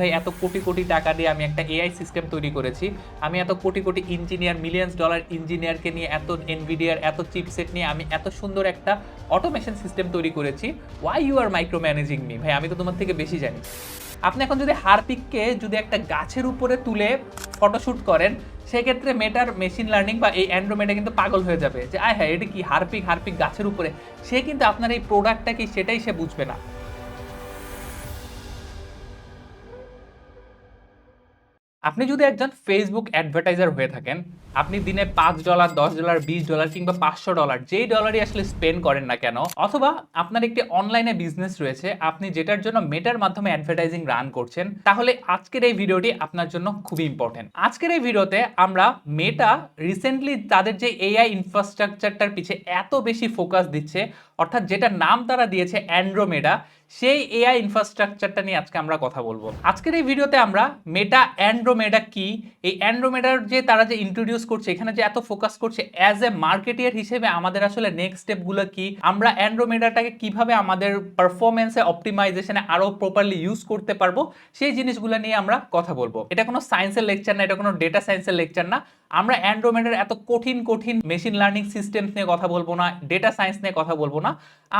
ভাই, এত কোটি কোটি টাকা দিয়ে আমি একটা এআই সিস্টেম তৈরি করেছি। আমি এত crore crore engineer millions dollar ইঞ্জিনিয়ারকে নিয়ে, এত এনভিডিয়ার এত চিপসেট নিয়ে আমি এত সুন্দর একটা অটোমেশন সিস্টেম তৈরি করেছি। Why you are micro managing me ভাই, আমি তো তোমার থেকে বেশি জানি। আপনি এখন যদি হারপিককে যদি একটা গাছের উপরে তুলে ফটোশ্যুট করেন, সেক্ষেত্রে মেটার মেশিন লার্নিং বা এই অ্যান্ড্রোমেটা কিন্তু পাগল হয়ে যাবে। যে, আয় হ্যাঁ এটা কি হারপিক হারপিক গাছের উপরে? সে কিন্তু আপনার এই প্রোডাক্টটা কি সেটাই সে বুঝবে না। আপনি যদি একজন ফেসবুক অ্যাডভার্টাইজার হয়ে থাকেন, আপনি দিনে পাঁচ ডলার, দশ ডলার, বিশ ডলার কিংবা পাঁচশো ডলার যেই ডলারই আসলে স্পেন্ড করেন না কেন, অথবা আপনার একটি অনলাইনে বিজনেস রয়েছে, আপনি যেটার জন্য মেটার মাধ্যমে অ্যাডভার্টাইজিং রান করছেন, তাহলে আজকের এই ভিডিওটি আপনার জন্য খুবই ইম্পর্টেন্ট আজকের এই ভিডিওতে আমরা মেটা রিসেন্টলি তাদের যে এআই ইনফ্রাস্ট্রাকচারটার পিছে এত বেশি ফোকাস দিচ্ছে, অর্থাৎ যেটা নাম তারা দিয়েছে অ্যান্ড্রোমেডা সেই এআই ইনফ্রাস্ট্রাকচারটা নিয়ে আজকে আমরা কথা বলব। আজকের এই ভিডিওতে আমরা মেটা অ্যান্ড্রোমেডা কি? এই অ্যান্ড্রোমেডার যে তারা যে ইন্ট্রোডিউস করছে, এখানে যে এত ফোকাস করছে অ্যাজ এ মার্কেটিয়ার হিসেবে আমাদের আসলে নেক্সট স্টেপগুলো কি? আমরা অ্যান্ড্রোমেডাটাকে কীভাবে আমাদের পারফরমেন্সে অপটিমাইজেশনে আরও প্রপারলি ইউজ করতে পারব, সেই জিনিসগুলো নিয়ে আমরা কথা বলব। এটা কোনো সায়েন্সের লেকচার না, এটা কোনো ডেটা সায়েন্সের লেকচার না। আমরা অ্যান্ড্রোমেডার এত কঠিন কঠিন মেশিন লার্নিং সিস্টেমস নিয়ে কথা বলব না ডেটা সায়েন্স নিয়ে কথা বলব না।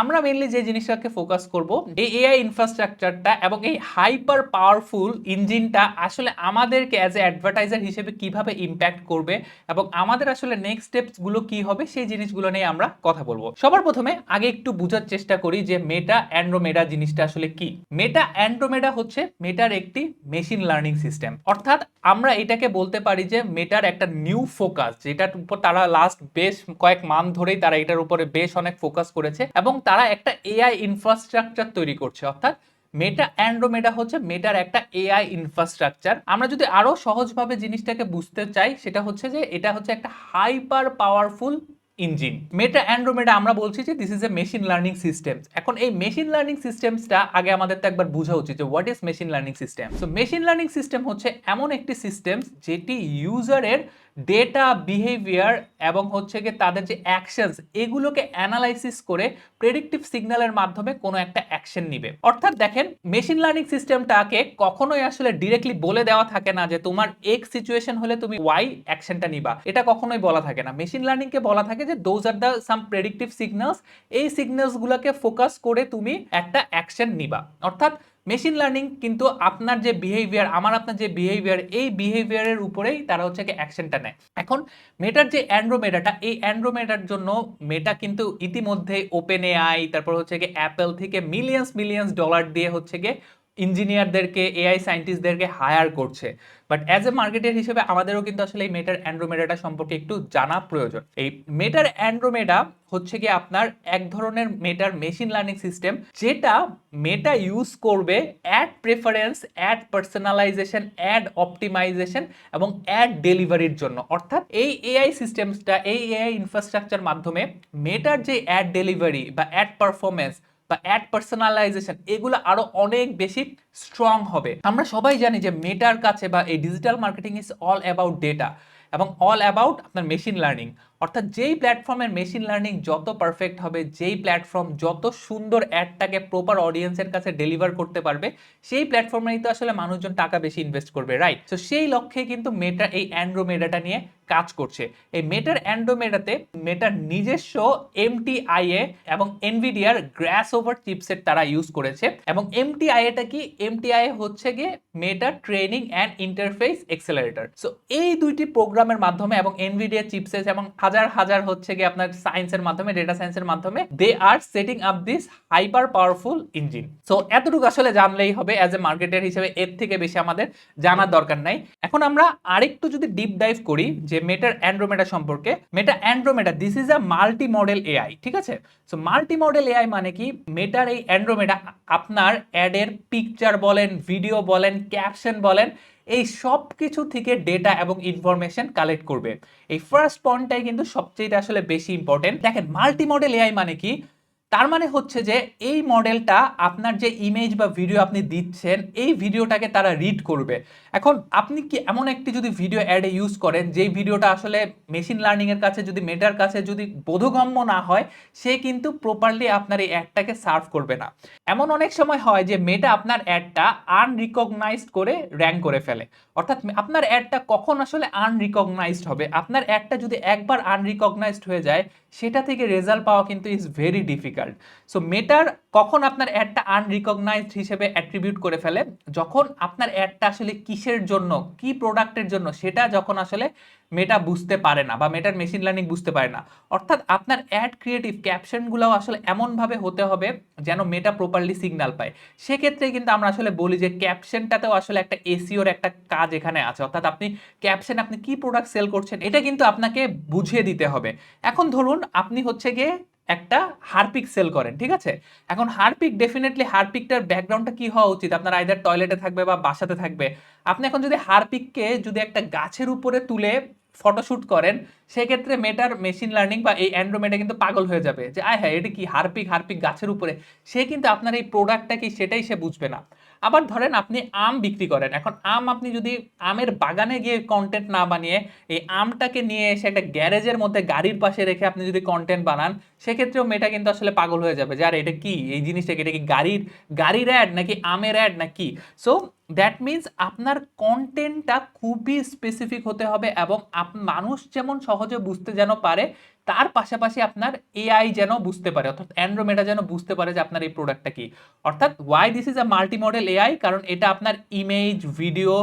আমরা মেনলি যে জিনিসটাকে ফোকাস করব এই এআই ইনফ্রাস্ট্রাকচারটা এবং এই হাইপার পাওয়ারফুল ইঞ্জিনটা আসলে আমাদেরকে অ্যাজ এ অ্যাডভার্টাইজার হিসেবে কীভাবে ইম্প্যাক্ট করবে এবং আমাদের আসলে নেক্সট স্টেপসগুলো কি হবে সেই জিনিসগুলো নিয়ে আমরা কথা বলব। সবার প্রথমে আগে একটু বোঝার চেষ্টা করি যে মেটা অ্যান্ড্রোমেডা জিনিসটা আসলে কি? মেটা অ্যান্ড্রোমেডা হচ্ছে মেটার একটি মেশিন লার্নিং সিস্টেম অর্থাৎ আমরা এটাকে বলতে পারি যে মেটার একটা নিউ ফোকাস যেটার উপর তারা লাস্ট বেশ কয়েক মান্থ ধরেই তারা এটার উপরে বেশ অনেক ফোকাস করেছে এবং তারা একটা এআই ইনফ্রাস্ট্রাকচার তৈরি করছে। অর্থাৎ মেটা অ্যান্ড্রোমেডা হচ্ছে মেটার একটা এআই ইনফ্রাস্ট্রাকচার আমরা যদি আরও সহজভাবে জিনিসটাকে বুঝতে চাই, সেটা হচ্ছে যে এটা হচ্ছে একটা hyper powerful engine. Meta Andromeda আমরা বলছি যে this is a machine learning system এখন এই মেশিন লার্নিং সিস্টেমসটা আগে আমাদের তো একবার বোঝা উচিত যে what is machine learning system so machine learning system হচ্ছে এমন একটি সিস্টেম যেটি ইউজারের ডেটা বিহেভিয়ার এবং হচ্ছে গিয়ে তাদের যে অ্যাকশনস এগুলোকে অ্যানালাইসিস করে প্রেডিক্টিভ সিগন্যালের মাধ্যমে কোনো একটা অ্যাকশন নিবে। অর্থাৎ দেখেন মেশিন লার্নিং সিস্টেমটাকে কখনোই আসলে ডিরেক্টলি বলে দেওয়া থাকে না যে তোমার এক্স সিচুয়েশন হলে তুমি ওয়াই অ্যাকশনটা নিবা। এটা কখনোই বলা থাকে না। মেশিন লার্নিংকে বলা থাকে those are the some predictive signals এই সিগন্যালসগুলোকে ফোকাস করে তুমি একটা অ্যাকশন নিবা। অর্থাৎ মেশিন লার্নিং কিন্তু আপনার যে বিহেভিয়ার আমার আপনার যে বিহেভিয়ার এই বিহেভিয়ারের উপরেই তারা হচ্ছে কি অ্যাকশনটা নেয়। এখন মেটার যে অ্যান্ড্রোমেডাটা এই অ্যান্ড্রোমেডার জন্য মেটা কিন্তু ইতিমধ্যে ওপেন এআই তারপর হচ্ছে কি অ্যাপেল থেকে মিলিয়ন্স মিলিয়ন্স ডলার দিয়ে হচ্ছে গিয়ে ইঞ্জিনিয়ারদেরকে এআই সায়েন্টিস্টদেরকে হায়ার করছে। বাট অ্যাজ এ মার্কেটের হিসেবে আমাদেরও কিন্তু আসলে এই মেটার অ্যান্ড্রোমেডাটা সম্পর্কে একটু জানা প্রয়োজন। এই মেটার অ্যান্ড্রোমেডা হচ্ছে কি আপনার এক ধরনের মেটার মেশিন লার্নিং সিস্টেম যেটা মেটা ইউজ করবে ad preference ad personalization ad optimization এবং অ্যাড ডেলিভারির জন্য। অর্থাৎ এই এআই সিস্টেমসটা এই এআই ইনফ্রাস্ট্রাকচার মাধ্যমে মেটার যে অ্যাড ডেলিভারি বা অ্যাড পারফরমেন্স বা অ্যাড পার্সোনালাইজেশন এগুলো আরও অনেক বেশি স্ট্রং হবে। আমরা সবাই জানি যে মেটার কাছে বা এই digital marketing is all about data এবং অল অ্যাবাউট আপনার মেশিন লার্নিং অর্থাৎ যেই প্ল্যাটফর্মের মেশিন লার্নিং যত পারফেক্ট হবে, যেই প্ল্যাটফর্ম যত সুন্দর অ্যাডটাকে প্রপার অডিয়েন্সের কাছে ডেলিভার করতে পারবে, সেই প্ল্যাটফর্মেই তো আসলে মানুষজন টাকা বেশি ইনভেস্ট করবে রাইট তো সেই লক্ষ্যে কিন্তু মেটা এই অ্যান্ড্রোমেডাটা নিয়ে কাজ করছে। এই মেটার অ্যান্ড্রোমেডাতে মেটার নিজস্ব এমটিআইএ এবং এনভিডিয়ার গ্রাস ওভার চিপসেট তারা ইউজ করেছে। এবং এমটিআইএটা কি? এমটিআইএ হচ্ছে গিয়ে মেটার training and interface accelerator so এই দুইটি প্রোগ্রামের মাধ্যমে এবং এনভিডিয়া চিপসেট এবং হাজার হাজার হচ্ছে গিয়ে আপনার সায়েন্সের মাধ্যমে ডেটা সায়েন্সের মাধ্যমে they are setting up this hyper powerful engine so এতটুকু আসলে জানলেই হবে অ্যাজ এ মার্কেটের হিসেবে এর থেকে বেশি আমাদের জানার দরকার নাই। এখন আমরা আরেকটু যদি ডিপ ডাইভ করি, যে মেটার অ্যান্ড্রোমেডা সম্পর্কে। Meta Andromeda this is a multi model AI ঠিক আছে? সো মাল্টি মডেল এআই মানে কি? মেটার এই অ্যান্ড্রোমেডা আপনার অ্যাডের পিকচার বলেন ভিডিও বলেন ক্যাপশন বলেন এই সব কিছু থেকে ডেটা এবং ইনফরমেশন কালেক্ট করবে। এই ফার্স্ট পয়েন্টটাই কিন্তু সবচেয়ে আসলে বেশি ইম্পর্টেন্ট দেখেন মাল্টি মডেল এআই মানে কি? তার মানে হচ্ছে যে এই মডেলটা আপনার যে ইমেজ বা ভিডিও আপনি দিচ্ছেন, এই ভিডিওটাকে তারা রিড করবে। এখন আপনি কি এমন একটি যদি ভিডিও অ্যাডে ইউজ করেন, যেই ভিডিওটা আসলে মেশিন লার্নিংয়ের কাছে যদি মেটার কাছে যদি বোধগম্য না হয়, সে কিন্তু প্রপারলি আপনার এই অ্যাডটাকে সার্ভ করবে না। এমন অনেক সময় হয় যে মেটা আপনার অ্যাডটা আনরিকগনাইজড করে র্যাঙ্ক করে ফেলে। অর্থাৎ আপনার অ্যাডটা কখন আসলে আনরিকগনাইজড হবে? আপনার অ্যাডটা যদি একবার আনরিকগনাইজড হয়ে যায়, সেটা থেকে রেজাল্ট পাওয়া কিন্তু ইজ ভেরি ডিফিকাল্ট সো মেটার কখন আপনার অ্যাডটা আনরিকগনাইজড হিসেবে অ্যাট্রিবিউট করে ফেলে? যখন আপনার অ্যাডটা আসলে কিসের জন্য, কি প্রোডাক্টের জন্য, সেটা যখন আসলে মেটা বুঝতে পারে না বা মেটার মেশিন লার্নিং বুঝতে পারে না। অর্থাৎ আপনার অ্যাড ক্রিয়েটিভ ক্যাপশনগুলোও আসলে এমনভাবে হতে হবে যেন মেটা প্রপারলি সিগন্যাল পায়। সেক্ষেত্রে কিন্তু আমরা আসলে বলি যে ক্যাপশনটাতেও আসলে একটা এসিওর একটা কাজ এখানে আছে। অর্থাৎ আপনি ক্যাপশন আপনি কি প্রোডাক্ট সেল করছেন, এটা কিন্তু আপনাকে বুঝিয়ে দিতে হবে। এখন ধরুন, আপনি হচ্ছে গিয়ে একটা হারপিক সেল করেন, ঠিক আছে? এখন হারপিক ডেফিনেটলি হারপিকটার ব্যাকগ্রাউন্ডটা কি হওয়া উচিত? আপনার আইদার টয়লেটে থাকবে বা বাসাতে থাকবে। আপনি এখন যদি হারপিককে যদি একটা গাছের উপরে তুলে ফটোশ্যুট করেন, সেক্ষেত্রে মেটার মেশিন লার্নিং বা এই অ্যান্ড্রোমেটা কিন্তু পাগল হয়ে যাবে যে, আয় হ্যাঁ এটা কি হারপিক হারপিক গাছের উপরে? সে কিন্তু আপনার এই প্রোডাক্টটা কি সেটাই সে বুঝবে না। আবার ধরেন আপনি আম বিক্রি করেন। এখন আম আপনি যদি আমের বাগানে গিয়ে কন্টেন্ট না বানিয়ে এই আমটাকে নিয়ে এসে একটা গ্যারেজের মধ্যে গাড়ির পাশে রেখে আপনি যদি কন্টেন্ট বানান, সেক্ষেত্রেও মেয়েটা কিন্তু আসলে পাগল হয়ে যাবে যে, আর, এটা কি? এই জিনিসটাকে এটা কি গাড়ির গাড়ির অ্যাড নাকি আমের অ্যাড না কি সো দ্যাট মিন্স আপনার কন্টেন্টটা খুবই স্পেসিফিক হতে হবে এবং আপ- মানুষ যেমন সহজে বুঝতে যেন পারে, তার পাশাপাশি আপনার এআই যেন বুঝতে পারে, অর্থাৎ অ্যান্ড্রোমেটা যেন বুঝতে পারে যে আপনার এই প্রোডাক্টটা কি। অর্থাৎ why this is a multi model AI কারণ এটা আপনার ইমেজ ভিডিও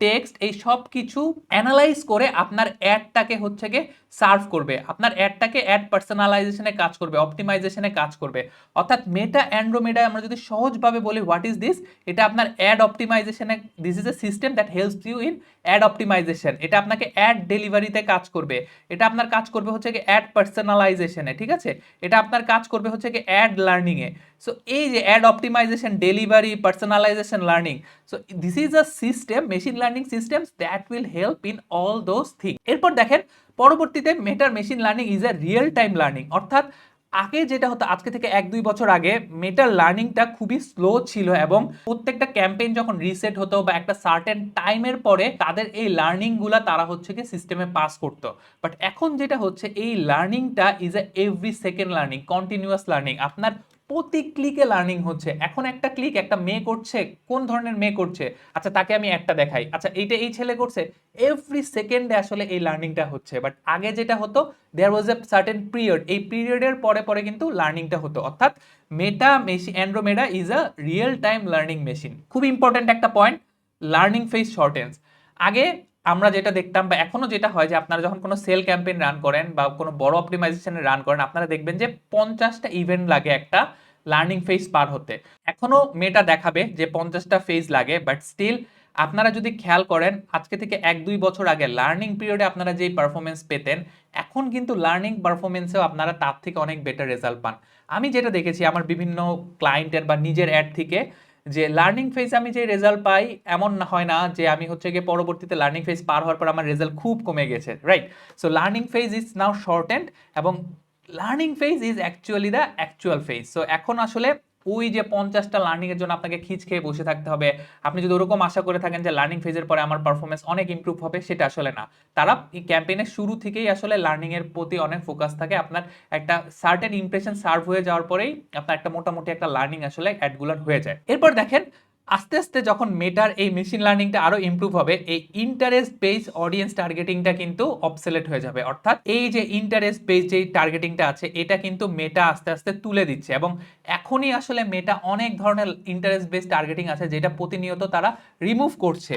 টেক্সট এই সব কিছু অ্যানালাইজ করে আপনার অ্যাডটাকে হচ্ছে গিয়ে সার্ভ করবে। আপনার অ্যাডটাকে অ্যাড পার্সোনালাইজেশনে কাজ করবে, অপটিমাইজেশনে কাজ করবে। অর্থাৎ মেটা অ্যান্ড্রোমেডা আমরা যদি সহজভাবে বলি হোয়াট ইজ দিস এটা আপনার ad অপটিমাইজেশনে this is a system that helps you in ad optimization. এটা আপনাকে অ্যাড ডেলিভারিতে কাজ করবে। এটা আপনার কাজ করবে হচ্ছে কি অ্যাড পার্সোনালাইজেশনে, ঠিক আছে? এটা আপনার কাজ করবে হচ্ছে কি অ্যাড লার্নিংয়ে। সো এই যে ad optimization, delivery, personalization, learning so this is a system machine learning system that will help in all those thing এরপর দেখেন পরবর্তীতে মেটার machine learning is a real time learning অর্থাৎ আগে যেটা হতো, আজকে থেকে এক দুই বছর আগে মেটার লার্নিংটা খুবই স্লো ছিল এবং প্রত্যেকটা ক্যাম্পেইন যখন রিসেট হতো বা একটা সার্টেন টাইমের পরে তাদের এই লার্নিংগুলা তারা হচ্ছে কি সিস্টেমে পাস করতো। বাট এখন যেটা হচ্ছে, এই লার্নিংটা is a every second learning continuous learning আপনার প্রতি ক্লিকে লার্নিং হচ্ছে। এখন একটা ক্লিক একটা মেয়ে করছে, কোন ধরনের মেয়ে করছে? আচ্ছা তাকে আমি একটা দেখাই। আচ্ছা এইটা এই ছেলে করছে। এভরি সেকেন্ডে আসলে এই লার্নিংটা হচ্ছে। বাট আগে যেটা হতো দেয়ার ওয়াজ এ সার্টেন পিরিয়ড এই পিরিয়ডের পরে পরে কিন্তু লার্নিংটা হতো। অর্থাৎ Meta machine Andromeda is a real time learning machine খুব ইম্পর্ট্যান্ট একটা পয়েন্ট লার্নিং ফেস শর্টেন্স আগে আমরা যেটা দেখতাম বা এখনও যেটা হয় যে আপনারা যখন কোনো সেল ক্যাম্পেইন রান করেন বা কোনো বড় অপটিমাইজেশনে রান করেন, আপনারা দেখবেন যে পঞ্চাশটা ইভেন্ট লাগে একটা লার্নিং ফেজ পার হতে। এখনও মেটা দেখাবে যে পঞ্চাশটা ফেজ লাগে বাট স্টিল আপনারা যদি খেয়াল করেন, আজকে থেকে এক দুই বছর আগে লার্নিং পিরিয়ডে আপনারা যেই পারফরমেন্স পেতেন, এখন কিন্তু লার্নিং পারফরমেন্সেও আপনারা তার থেকে অনেক বেটার রেজাল্ট পান। আমি যেটা দেখেছি, আমার বিভিন্ন ক্লায়েন্টের বা নিজের অ্যাড থেকে যে লার্নিং ফেজ আমি যে রেজাল্ট পাই, এমন হয় না যে আমি হচ্ছে গিয়ে পরবর্তীতে লার্নিং ফেজ পার হওয়ার পর আমার রেজাল্ট খুব কমে গেছে right so learning phase is now short এবং learning phase is actually the actual phase so এখন আসলে ওই যে পঞ্চাশটা লার্নিং এর জন্য আপনাকে খিচ খেয়ে বসে থাকতে হবে। আপনি যদি ওরকম আশা করে থাকেন যে লার্নিং ফেজের পরে আমার পারফরমেন্স অনেক ইম্প্রুভ হবে, সেটা আসলে না। তারা এই ক্যাম্পেইনের শুরু থেকেই আসলে লার্নিং এর প্রতি অনেক ফোকাস থাকে। আপনার একটা সার্টেন ইমপ্রেশন সার্ভ হয়ে যাওয়ার পরেই আপনার একটা মোটামুটি একটা লার্নিং আসলে অ্যাডগুলার হয়ে যায়। এরপর দেখেন আস্তে আস্তে যখন মেটার এই মেশিন লার্নিংটা আরও ইমপ্রুভ হবে, এই ইন্টারেস্ট বেস অডিয়েন্স টার্গেটিংটা কিন্তু অবসেলেট হয়ে যাবে। অর্থাৎ এই যে ইন্টারেস্ট বেস যে টার্গেটিংটা আছে, এটা কিন্তু মেটা আস্তে আস্তে তুলে দিচ্ছে এবং এখনই আসলে মেটা অনেক ধরনের ইন্টারেস্ট বেস টার্গেটিং আছে যেটা প্রতিনিয়ত তারা রিমুভ করছে।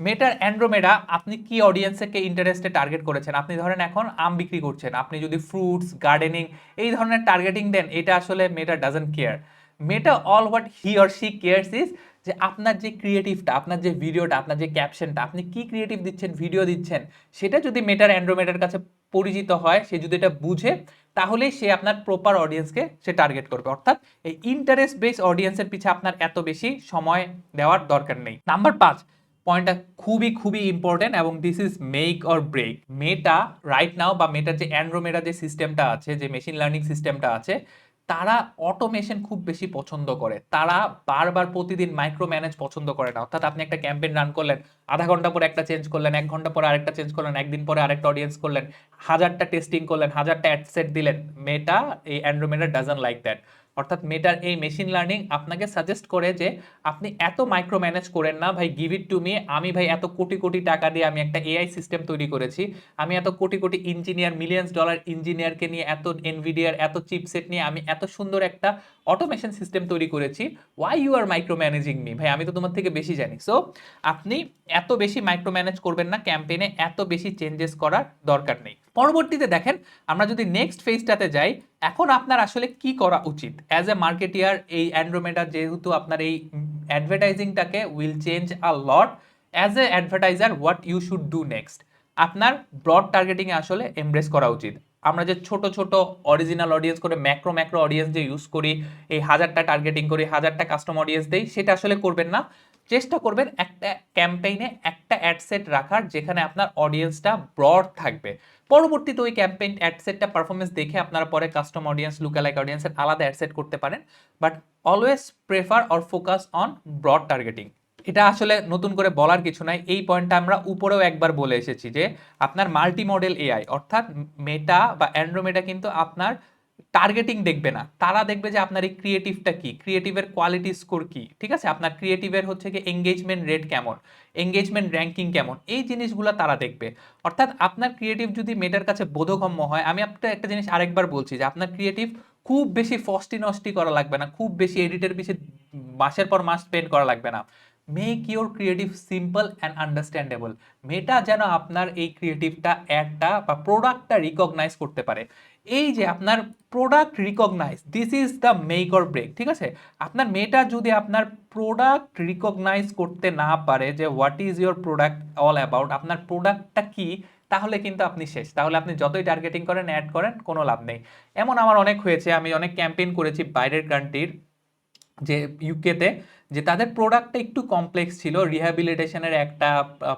মেটার অ্যান্ড্রোমেডা আপনি কি অডিয়েন্সকে ইন্টারেস্টে টার্গেট করেছেন? আপনি ধরেন এখন আম বিক্রি করছেন। আপনি যদি ফ্রুটস গার্ডেনিং এই ধরনের টার্গেটিং দেন, এটা আসলে Meta doesn't care Meta all what he or she cares is যে আপনার যে ক্রিয়েটিভটা আপনার যে ভিডিওটা আপনার যে ক্যাপশনটা আপনি কি ক্রিয়েটিভ দিচ্ছেন ভিডিও দিচ্ছেন, সেটা যদি মেটার অ্যান্ড্রোমেটার কাছে পরিচিত হয়, সে যদি এটা বুঝে তাহলে সে আপনার প্রপার অডিয়েন্সকে সে টার্গেট করবে। অর্থাৎ এই ইন্টারেস্ট বেস অডিয়েন্সের পিছে আপনার এত বেশি সময় দেওয়ার দরকার নেই। নাম্বার পাঁচ পয়েন্টটা খুবই খুবই ইম্পর্টেন্ট এবং this is make or break Meta right now বা মেটার যে অ্যান্ড্রোমেটা যে সিস্টেমটা আছে, যে মেশিন লার্নিং সিস্টেমটা আছে তারা অটোমেশন খুব বেশি পছন্দ করে। তারা বারবার প্রতিদিন মাইক্রো ম্যানেজ পছন্দ করে না। অর্থাৎ আপনি একটা ক্যাম্পেইন রান করলেন, আধা ঘণ্টা পরে একটা চেঞ্জ করলেন, এক ঘণ্টা পরে আরেকটা চেঞ্জ করলেন, একদিন পরে আরেকটা অডিয়েন্স করলেন, হাজারটা টেস্টিং করলেন, হাজারটা অ্যাডসেট দিলেন। মেটা এই অ্যান্ড্রোমেটা ডাজন লাইক দ্যাট অর্থাৎ মেটার এই মেশিন লার্নিং আপনাকে সাজেস্ট করে যে আপনি এত মাইক্রো ম্যানেজ করেন না, ভাই গিভ ইট টু মি আমি, ভাই, এত কোটি কোটি টাকা দিয়ে আমি একটা এআই সিস্টেম তৈরি করেছি, আমি এত crore crore engineer millions dollar ইঞ্জিনিয়ারকে নিয়ে এত এনভিডিয়ার এত চিপসেট নিয়ে আমি এত সুন্দর একটা অটোমেশন সিস্টেম তৈরি করেছি why you are micro managing me ভাই, আমি তো তোমার থেকে বেশি জানি। সো আপনি এত বেশি মাইক্রো ম্যানেজ করবেন না ক্যাম্পেইনে এত বেশি চেঞ্জেস করার দরকার নেই। পরবর্তীতে দেখেন, আমরা যদি নেক্সট ফেজটাতে যাই, এখন আপনার আসলে কি করা উচিত? অ্যাজ এ মার্কেটিয়ার এই অ্যান্ড্রোমেডা যেহেতু আপনার এই অ্যাডভার্টাইজিংটাকে will change a lot as a advertiser what you should do next আপনার ব্রড টার্গেটিংয়ে আসলে এমব্রেস করা উচিত। আমরা যে ছোট ছোট অরিজিনাল অডিয়েন্স করে ম্যাক্রো ম্যাক্রো অডিয়েন্স যে ইউজ করি, এই হাজারটা টার্গেটিং করি, হাজারটা কাস্টম অডিয়েন্স দেই, সেটা আসলে করবেন না। চেষ্টা করবেন একটা ক্যাম্পেইনে একটা অ্যাডসেট রাখার যেখানে আপনার অডিয়েন্সটা ব্রড থাকবে। পরবর্তীতে ওই ক্যাম্পেইন অ্যাডসেটটা পারফরমেন্স দেখে আপনারা পরে কাস্টম অডিয়েন্স লুকালাইক অডিয়েন্সের আলাদা অ্যাডসেট করতে পারেন। But always prefer or focus on broad targeting এটা আসলে নতুন করে বলার কিছু নাই। এই পয়েন্টটা আমরা উপরেও একবার বলে এসেছি যে আপনার মাল্টি মডেল এআই অর্থাৎ মেটা বা অ্যান্ড্রোমেটা কিন্তু আপনার টার্গেটিং দেখবে না। তারা দেখবে যে আপনার এই ক্রিয়েটিভটা কি? ক্রিয়েটিভের কোয়ালিটি স্কোর কি? ঠিক আছে? আপনার ক্রিয়েটিভের হচ্ছে কি এঙ্গেজমেন্ট রেট কেমন? এঙ্গেজমেন্ট র্যাঙ্কিং কেমন? এই জিনিসগুলো তারা দেখবে। অর্থাৎ আপনার ক্রিয়েটিভ যদি মেটার কাছে বোধগম্য হয়, আমি আপনার একটা জিনিস আরেকবার বলছি যে আপনার ক্রিয়েটিভ খুব বেশি ফস্টি নস্টি করা লাগবে না, খুব বেশি এডিটের পিছিয়ে মাসের পর মাস স্পেন্ড করা লাগবে না। Make your creative simple and understandable Meta যেন আপনার এই ক্রিয়েটিভটা অ্যাডটা বা প্রোডাক্টটা রিকগনাইজ করতে পারে। এই যে আপনার product recognize this is the make or break ঠিক আছে? আপনার মেটা যদি আপনার প্রোডাক্ট রিকগনাইজ করতে না পারে যে what is your product all about আপনার প্রোডাক্টটা কি, তাহলে কিন্তু আপনি শেষ। তাহলে আপনি যতই টার্গেটিং করেন অ্যাড করেন, কোনো লাভ নেই। এমন আমার অনেক হয়েছে, আমি অনেক ক্যাম্পেইন করেছি বাইরের কান্ট্রির যে ইউকেতে যে তাদের প্রোডাক্টটা একটু কমপ্লেক্স ছিল। রিহ্যাবিলিটেশনের একটা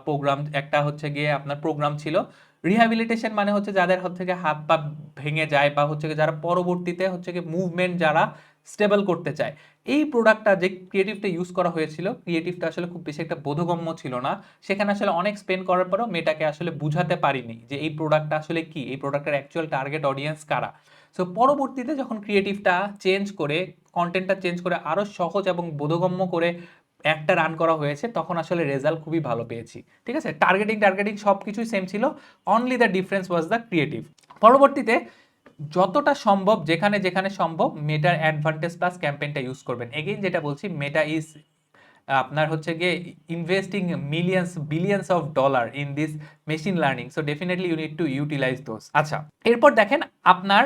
প্রোগ্রাম একটা হচ্ছে গিয়ে আপনার প্রোগ্রাম ছিল। রিহ্যাবিলিটেশন মানে হচ্ছে যাদের হচ্ছে গিয়ে হাত পা ভেঙে যায় বা হচ্ছে গিয়ে যারা পরবর্তীতে হচ্ছে গিয়ে মুভমেন্ট যারা স্টেবল করতে চায়। এই প্রোডাক্টটা যে ক্রিয়েটিভটা ইউজ করা হয়েছিল ক্রিয়েটিভটা আসলে খুব বেশি একটা বোধগম্য ছিল না। সেখানে আসলে অনেক স্পেন্ড করার পরেও মেয়েটাকে আসলে বুঝাতে পারিনি যে এই প্রোডাক্টটা আসলে কি? এই প্রোডাক্টের অ্যাকচুয়াল টার্গেট অডিয়েন্স কারা? সো পরবর্তীতে যখন ক্রিয়েটিভটা চেঞ্জ করে কন্টেন্টটা চেঞ্জ করে আরও সহজ এবং বোধগম্য করে একটা রান করা হয়েছে, তখন আসলে রেজাল্ট খুবই ভালো পেয়েছি। ঠিক আছে? টার্গেটিং টার্গেটিং সব কিছুই সেম ছিল only the difference was the creative পরবর্তীতে যতটা সম্ভব, যেখানে যেখানে সম্ভব মেটার অ্যাডভান্টেজ প্লাস ক্যাম্পেইনটা ইউজ করবেন। এগেইন যেটা বলছি মেটা ইজ আপনার হচ্ছে গিয়ে investing millions billions of dollar in this machine learning so definitely you need to utilize those আচ্ছা এরপর দেখেন আপনার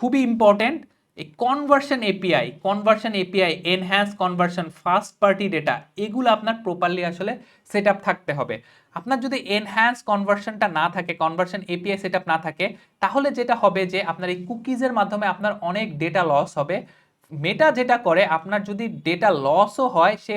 খুবই ইম্পর্টেন্ট এই conversion API conversion API enhance conversion first party data এগুলো আপনার প্রপারলি আসলে সেট থাকতে হবে। আপনার যদি এনহ্যান্স কনভার্সনটা না থাকে কনভার্সন এপিআই সেট না থাকে, তাহলে যেটা হবে যে আপনার এই কুকিজের মাধ্যমে আপনার অনেক ডেটা লস হবে। মেটা যেটা করে, আপনার যদি ডেটা লসও হয়, সে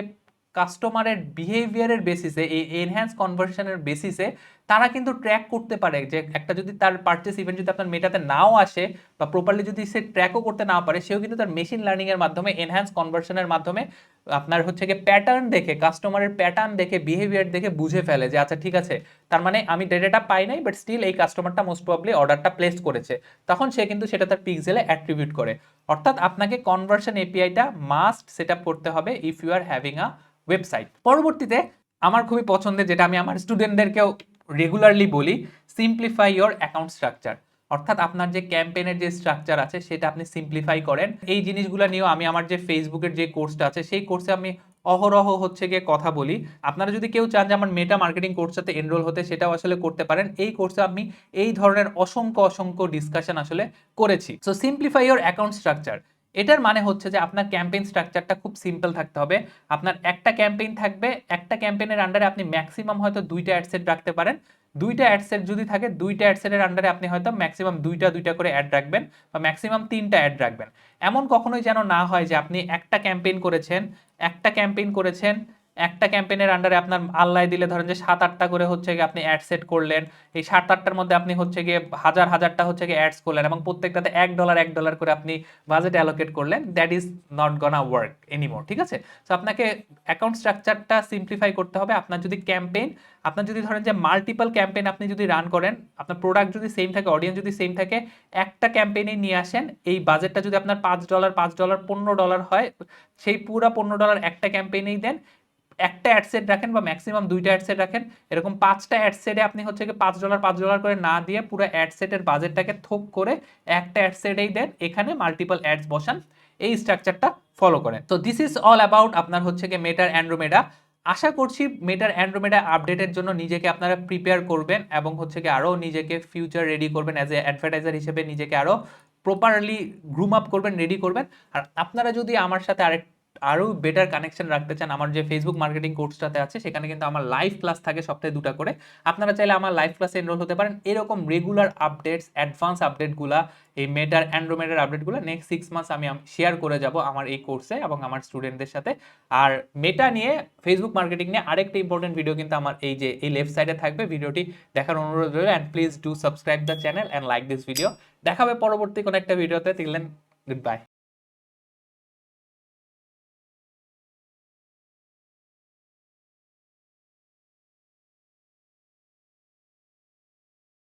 কাস্টমারের বিহেভিয়ারের বেসিসে এই এনহ্যান্স কনভার্সনের বেসিসে তারা কিন্তু ট্র্যাক করতে পারে যে একটা যদি তার পারচেস ইভেন্ট যদি আপনার মেটাতে নাও আসে বা প্রপারলি যদি সে ট্র্যাকও করতে না পারে, সেও কিন্তু তার মেশিন লার্নিংয়ের মাধ্যমে এনহ্যান্স কনভার্সনের মাধ্যমে আপনার হচ্ছে গিয়ে প্যাটার্ন দেখে কাস্টমারের প্যাটার্ন দেখে বিহেভিয়ার দেখে বুঝে ফেলে যে আচ্ছা ঠিক আছে, তার মানে আমি ডেটাটা পাই নাই বাট স্টিল এই কাস্টমারটা মোস্ট প্রবলি অর্ডারটা প্লেস করেছে। তখন সে কিন্তু সেটা তার পিক্সেলে অ্যাট্রিবিউট করে। অর্থাৎ আপনাকে কনভার্সন এপিআইটা মাস্ট সেট আপ করতে হবে if you are having a website পরবর্তীতে আমার খুবই পছন্দের, যেটা আমি আমার স্টুডেন্টদেরকেও রেগুলারলি বলি সিম্পলিফাই ইয়োর অ্যাকাউন্ট স্ট্রাকচার অর্থাৎ আপনার যে ক্যাম্পেনের যে স্ট্রাকচার আছে, সেটা আপনি সিম্পলিফাই করেন। এই জিনিসগুলো নিয়েও আমি আমার যে ফেসবুকের যে কোর্সটা আছে, সেই কোর্সে আমি অহরহ হচ্ছে গিয়ে কথা বলি। আপনারা যদি কেউ চান যে আমার মেটা মার্কেটিং কোর্সটাতে এনরোল হতে, সেটাও আসলে করতে পারেন। এই কোর্সে আমি এই ধরনের অসংখ্য অসংখ্য ডিসকাশন আসলে করেছি। So simplify your account structure এটার মানে হচ্ছে যে আপনার ক্যাম্পেইন স্ট্রাকচারটা খুব সিম্পল থাকতে হবে। আপনার একটা ক্যাম্পেইন থাকবে, একটা ক্যাম্পেইনের আন্ডারে আপনি ম্যাক্সিমাম হয়তো দুইটা অ্যাডসেট রাখতে পারেন। দুইটা অ্যাডসেট যদি থাকে, দুইটা অ্যাডসেটের আন্ডারে আপনি হয়তো ম্যাক্সিমাম দুইটা দুইটা করে অ্যাড রাখবেন বা ম্যাক্সিমাম তিনটা অ্যাড রাখবেন। এমন কখনোই যেন না হয় যে আপনি একটা ক্যাম্পেইন করেছেন, একটা ক্যাম্পেইন করেছেন একটা ক্যাম্পেইনের আন্ডারে আপনার আল্লাহ দিলে ধরেন যে সাত, আটটা করে হচ্ছে গিয়ে আপনি অ্যাড সেট করলেন। এই সাত, আটটার মধ্যে আপনি হচ্ছে গিয়ে হাজার, হাজারটা হচ্ছে গিয়ে অ্যাডস করলেন এবং প্রত্যেকটাতে এক ডলার এক ডলার করে আপনি বাজেট অ্যালোকেট করলেন। That is not gonna work anymore ঠিক আছে? তো আপনাকে অ্যাকাউন্ট স্ট্রাকচারটা সিম্পলিফাই করতে হবে। আপনার যদি ক্যাম্পেইন আপনার যদি ধরেন যে মাল্টিপল ক্যাম্পেইন আপনি যদি রান করেন, আপনার প্রোডাক্ট যদি সেম থাকে অডিয়েন্স যদি সেম থাকে, একটা ক্যাম্পেইনে নিয়ে আসেন, এই বাজেটটা যদি আপনার পাঁচ ডলার পাঁচ ডলার পনেরো ডলার হয়, সেই পুরো পনেরো ডলার একটা ক্যাম্পেইনেই দেন একটা অ্যাডসেট রাখেন বা ম্যাক্সিমাম দুইটা অ্যাডসেট রাখেন, এরকম পাঁচটা অ্যাডসেটে আপনি হচ্ছে কি পাঁচ ডলার পাঁচ ডলার করে না দিয়ে পুরো অ্যাডসেটের বাজেটটাকে থোক করে একটা অ্যাডসেটেই দেন, এখানে মাল্টিপল অ্যাডস বসান, এই স্ট্রাকচারটা ফলো করেন। তো দিস ইজ অল অ্যাবাউট আপনার হচ্ছে কি মেটার অ্যান্ড্রোমেডা আশা করছি মেটার অ্যান্ড্রোমেডা আপডেটের জন্য নিজেকে আপনারা প্রিপেয়ার করবেন এবং হচ্ছে কি আরও নিজেকে ফিউচার রেডি করবেন অ্যাজ এ অ্যাডভার্টাইজার হিসেবে নিজেকে আরও প্রপারলি গ্রুম আপ করবেন রেডি করবেন। আর আপনারা যদি আমার সাথে আরেক আরও বেটার কানেকশন রাখতে চান, আমার যে ফেসবুক মার্কেটিং কোর্সটাতে আছে, সেখানে কিন্তু আমার লাইভ ক্লাস থাকে সপ্তাহে দুটা করে। আপনারা চাইলে আমার লাইভ ক্লাসে এনরোল হতে পারেন। এরকম রেগুলার আপডেটস অ্যাডভান্স আপডেটগুলা এই মেটার অ্যান্ড্রোমেটার আপডেটগুলো নেক্সট সিক্স মান্থস আমি শেয়ার করে যাব আমার এই কোর্সে এবং আমার স্টুডেন্টদের সাথে। আর মেটা নিয়ে ফেসবুক মার্কেটিং নিয়ে আরেকটা ইম্পর্টেন্ট ভিডিও কিন্তু আমার এই যে, এই লেফট সাইডে থাকবে। ভিডিওটি দেখার অনুরোধ রইল and please do subscribe the channel and like this video দেখাবে পরবর্তী কোনো একটা ভিডিওতে দেখলেন গুড বাই